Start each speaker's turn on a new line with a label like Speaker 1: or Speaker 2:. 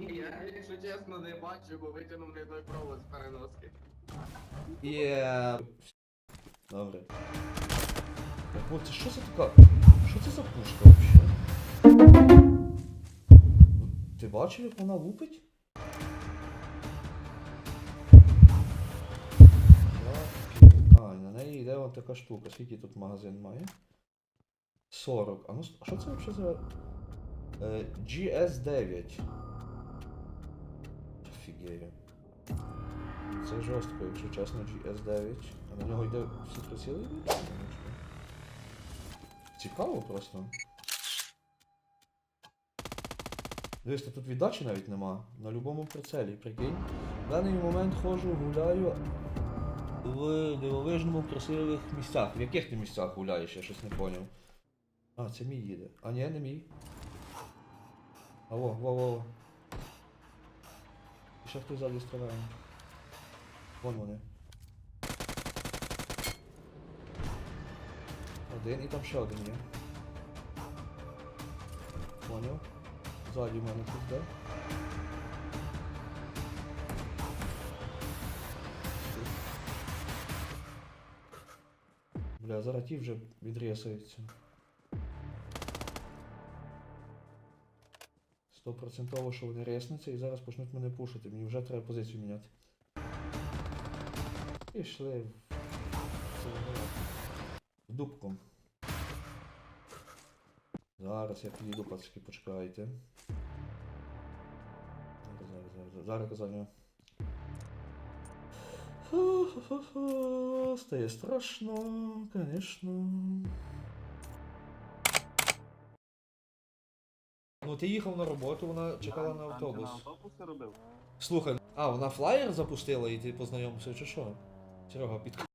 Speaker 1: Я, якщо чесно, не бачу, бо витягнув не той провод з переноски.
Speaker 2: Є. Добре. Хлопці, що це така? Що це за пушка взагалі? Ти бачив, як вона лупить? А, і на неї йде от така штука. Скільки тут магазин має? 40. А ну а що це взагалі за. Е, GS9. Офігею. Це жорстко, якщо чесно, GS9. А на нього йде всі приціли йдуть? Цікаво просто. Дивись, тут віддачі навіть нема. На любому прицелі, прикинь. В даний момент ходжу, гуляю в дивовижному красивих місцях. В яких ти місцях гуляєш, я щось не поняв. А, це мій їде. А ні, не мій. А во, во, во. Ще хтось ззаді стріляє. Вон вони. Один і там ще один є. Поняв. Ззаді в мене тут де. Бля, зараз ті вже відрісаються. Стопроцентово, що вони ресняться і зараз почнуть мене пушити. Мені вже треба позицію міняти. Пішли. в- В дубку. Зараз я підійду, пацки, почекайте. Зараз, зараз, зараз, зараз казання. Стає страшно, звісно. Ну, ти їхав на роботу, вона чекала на автобус.
Speaker 3: автобуси робив?
Speaker 2: Слухай, а, вона флаєр запустила і ти познайомився, чи що? Серега, під...